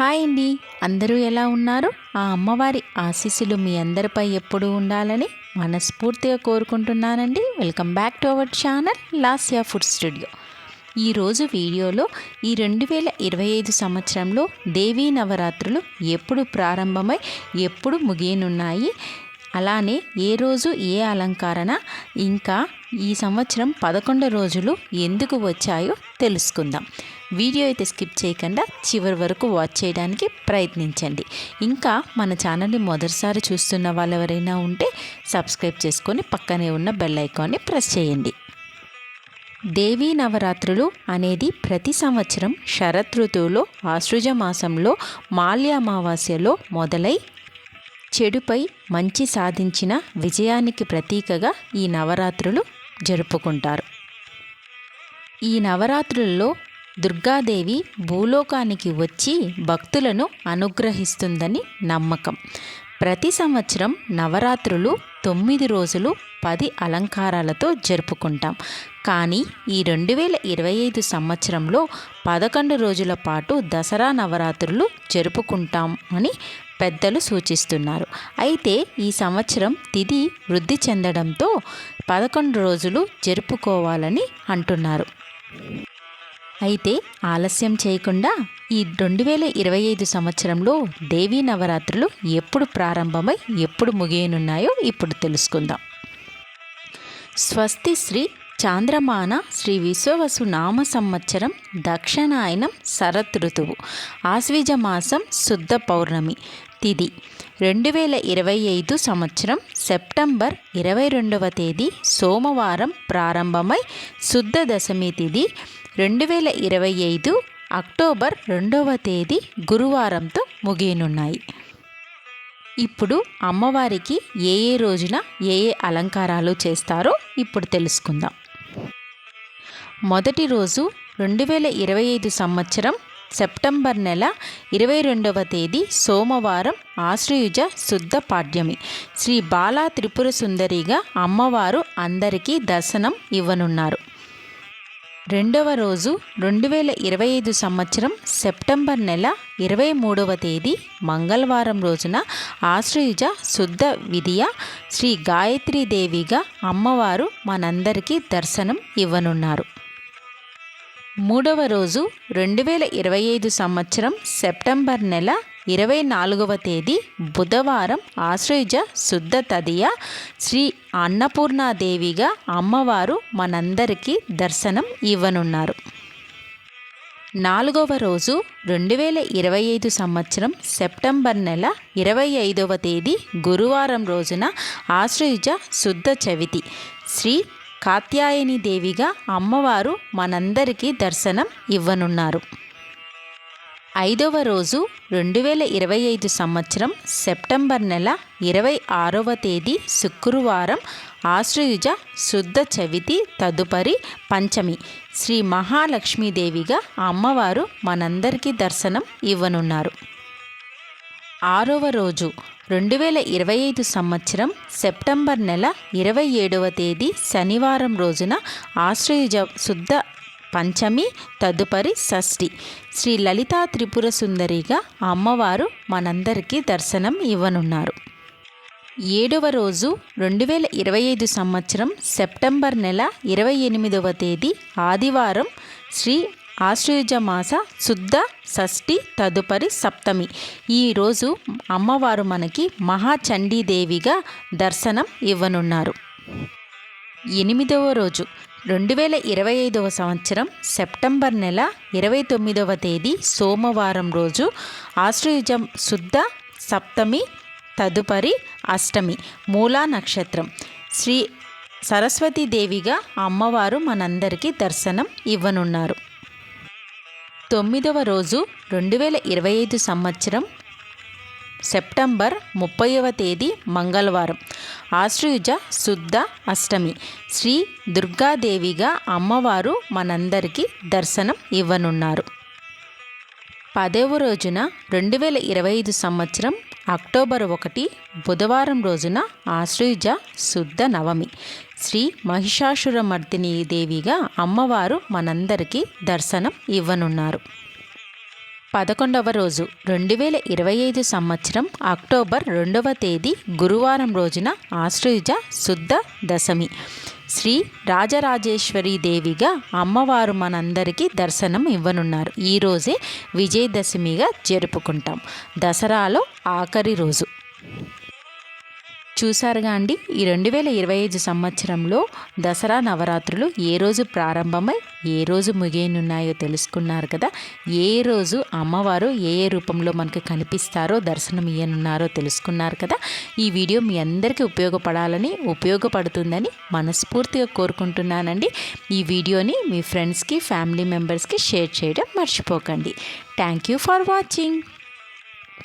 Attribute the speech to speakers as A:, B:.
A: Hi అండి. అందరూ ఎలా ఉన్నారు? ఆ అమ్మవారి ఆశీస్సులు మీ అందరిపై ఎప్పుడూ ఉండాలని మనస్ఫూర్తిగా కోరుకుంటున్నానండి. Welcome back to our channel Lasya food studio. ఈరోజు వీడియోలో ఈ రెండు వేల ఇరవై ఐదు సంవత్సరంలో దేవీ నవరాత్రులు ఎప్పుడు ప్రారంభమై ఎప్పుడు ముగియనున్నాయి? అలానే ఏ రోజు ఏ అలంకరణ ఇంకా ఈ సంవత్సరం పదకొండు రోజులు ఎందుకు వచ్చాయో తెలుసుకుందాం. వీడియో అయితే స్కిప్ చేయకుండా చివరి వరకు వాచ్ చేయడానికి ప్రయత్నించండి. ఇంకా మన ఛానల్ని మొదటిసారి చూస్తున్న వాళ్ళు ఎవరైనా ఉంటే సబ్స్క్రైబ్ చేసుకొని పక్కనే ఉన్న బెల్ ఐకాన్ని ప్రెస్ చేయండి. దేవీ నవరాత్రులు అనేది ప్రతి సంవత్సరం శరత్ ఋతువులో ఆశ్రుజ మాసంలో మాల్యామావాస్యలో మొదలై చెడుపై మంచి సాధించిన విజయానికి ప్రతీకగా ఈ నవరాత్రులు జరుపుకుంటారు. ఈ నవరాత్రుల్లో దుర్గాదేవి భూలోకానికి వచ్చి భక్తులను అనుగ్రహిస్తుందని నమ్మకం. ప్రతి సంవత్సరం నవరాత్రులు తొమ్మిది రోజులు పది అలంకారాలతో జరుపుకుంటాం. కానీ ఈ రెండు వేల ఇరవై ఐదు సంవత్సరంలో పదకొండు రోజుల పాటు దసరా నవరాత్రులు జరుపుకుంటాం అని పెద్దలు సూచిస్తున్నారు. అయితే ఈ సంవత్సరం తిది వృద్ధి చెందడంతో పదకొండు రోజులు జరుపుకోవాలని అంటున్నారు. అయితే ఆలస్యం చేయకుండా ఈ రెండు వేల ఇరవై ఐదు సంవత్సరంలో దేవీ నవరాత్రులు ఎప్పుడు ప్రారంభమై ఎప్పుడు ముగియనున్నాయో ఇప్పుడు తెలుసుకుందాం. స్వస్తి శ్రీ చాంద్రమాన శ్రీ విశ్వవసు నామ సంవత్సరం దక్షిణాయనం శరత్ ఋతువు. ఆశ్విజ మాసం శుద్ధ పౌర్ణమి. తిది. రెండు వేల ఇరవై ఐదు సంవత్సరం సెప్టెంబర్ ఇరవై రెండవ తేదీ సోమవారం ప్రారంభమై శుద్ధ దశమి తిది. రెండు వేల ఇరవై ఐదు అక్టోబర్ రెండవ తేదీ గురువారంతో ముగియనున్నాయి. ఇప్పుడు అమ్మవారికి ఏ ఏ రోజున ఏ ఏ అలంకారాలు చేస్తారో ఇప్పుడు తెలుసుకుందాం. మొదటి రోజు రెండు వేల ఇరవై ఐదు సంవత్సరం సెప్టెంబర్ నెల ఇరవై రెండవ తేదీ సోమవారం ఆశ్రయుజ శుద్ధ పాడ్యమి. శ్రీ బాలా త్రిపుర సుందరిగా అమ్మవారు అందరికీ దర్శనం ఇవ్వనున్నారు. రెండవ రోజు రెండు వేల ఇరవై ఐదు సంవత్సరం సెప్టెంబర్ నెల ఇరవై మూడవ తేదీ మంగళవారం రోజున ఆశ్రయుజ శుద్ధ విధియ శ్రీ గాయత్రీదేవిగా అమ్మవారు మనందరికీ దర్శనం ఇవ్వనున్నారు. మూడవ రోజు రెండు వేల ఇరవై ఐదు సంవత్సరం సెప్టెంబర్ నెల ఇరవై నాలుగవ తేదీ బుధవారం ఆశ్రయుజ శుద్ధ తదియ శ్రీ అన్నపూర్ణాదేవిగా అమ్మవారు మనందరికీ దర్శనం ఇవ్వనున్నారు. నాలుగవ రోజు రెండు వేల ఇరవై ఐదు సంవత్సరం సెప్టెంబర్ నెల ఇరవై ఐదవ తేదీ గురువారం రోజున ఆశ్రయుజ శుద్ధ చవితి. శ్రీ కాత్యాయని దేవిగా అమ్మవారు మనందరికీ దర్శనం ఇవ్వనున్నారు. ఐదవ రోజు రెండు వేల ఇరవై ఐదు సంవత్సరం సెప్టెంబర్ నెల ఇరవై ఆరవ తేదీ శుక్రవారం ఆశ్రయుజ శుద్ధ చవితి తదుపరి పంచమి. శ్రీ మహాలక్ష్మీదేవిగా అమ్మవారు మనందరికీ దర్శనం ఇవ్వనున్నారు. ఆరవ రోజు రెండు వేల ఇరవై ఐదు సంవత్సరం సెప్టెంబర్ నెల ఇరవై ఏడవ తేదీ శనివారం రోజున ఆశ్రయుజ శుద్ధ పంచమి తదుపరి షష్ఠి. శ్రీ లలితా త్రిపుర సుందరిగా అమ్మవారు మనందరికీ దర్శనం ఇవ్వనున్నారు. ఏడవ రోజు రెండు వేల ఇరవై ఐదు సంవత్సరం సెప్టెంబర్ నెల ఇరవై ఎనిమిదవ తేదీ ఆదివారం శ్రీ ఆశ్రయుజ మాస శుద్ధ షష్ఠి తదుపరి సప్తమి. ఈరోజు అమ్మవారు మనకి మహాచండీదేవిగా దర్శనం ఇవ్వనున్నారు. ఎనిమిదవ రోజు రెండు వేల ఇరవై ఐదవ సంవత్సరం సెప్టెంబర్ నెల ఇరవై తొమ్మిదవ తేదీ సోమవారం రోజు ఆశ్రయుజం శుద్ధ సప్తమి తదుపరి అష్టమి మూలా నక్షత్రం. శ్రీ సరస్వతీదేవిగా అమ్మవారు మనందరికీ దర్శనం ఇవ్వనున్నారు. తొమ్మిదవ రోజు రెండు వేల ఇరవై ఐదు సంవత్సరం సెప్టెంబర్ ముప్పైవ తేదీ మంగళవారం. ఆశ్రయుజ శుద్ధ అష్టమి. శ్రీ దుర్గాదేవిగా అమ్మవారు మనందరికీ దర్శనం ఇవ్వనున్నారు. పదవ రోజున రెండు వేల ఇరవై ఐదు సంవత్సరం అక్టోబర్ ఒకటి బుధవారం రోజున ఆశ్రీజ శుద్ధ నవమి. శ్రీ మహిషాసురమర్దిని దేవిగా అమ్మవారు మనందరికీ దర్శనం ఇవ్వనున్నారు. పదకొండవ రోజు రెండు వేల ఇరవై ఐదు సంవత్సరం అక్టోబర్ రెండవ తేదీ గురువారం రోజున ఆశ్రీజ శుద్ధ దశమి. శ్రీ రాజరాజేశ్వరి దేవిగా అమ్మవారు మనందరికీ దర్శనం ఇవ్వనున్నారు. ఈరోజే విజయదశమిగా జరుపుకుంటాం. దసరాలో ఆఖరి రోజు. చూసారుగా అండి. ఈ రెండు వేల ఇరవై ఐదు సంవత్సరంలో దసరా నవరాత్రులు ఏ రోజు ప్రారంభమై ఏ రోజు ముగియనున్నాయో తెలుసుకున్నారు కదా. ఏ రోజు అమ్మవారు ఏ ఏ రూపంలో మనకు కనిపిస్తారో దర్శనం ఇయ్యనున్నారో తెలుసుకున్నారు కదా. ఈ వీడియో మీ అందరికీ ఉపయోగపడాలని ఉపయోగపడుతుందని మనస్ఫూర్తిగా కోరుకుంటున్నానండి. ఈ వీడియోని మీ ఫ్రెండ్స్కి ఫ్యామిలీ మెంబర్స్కి షేర్ చేయడం మర్చిపోకండి. Thank you for watching.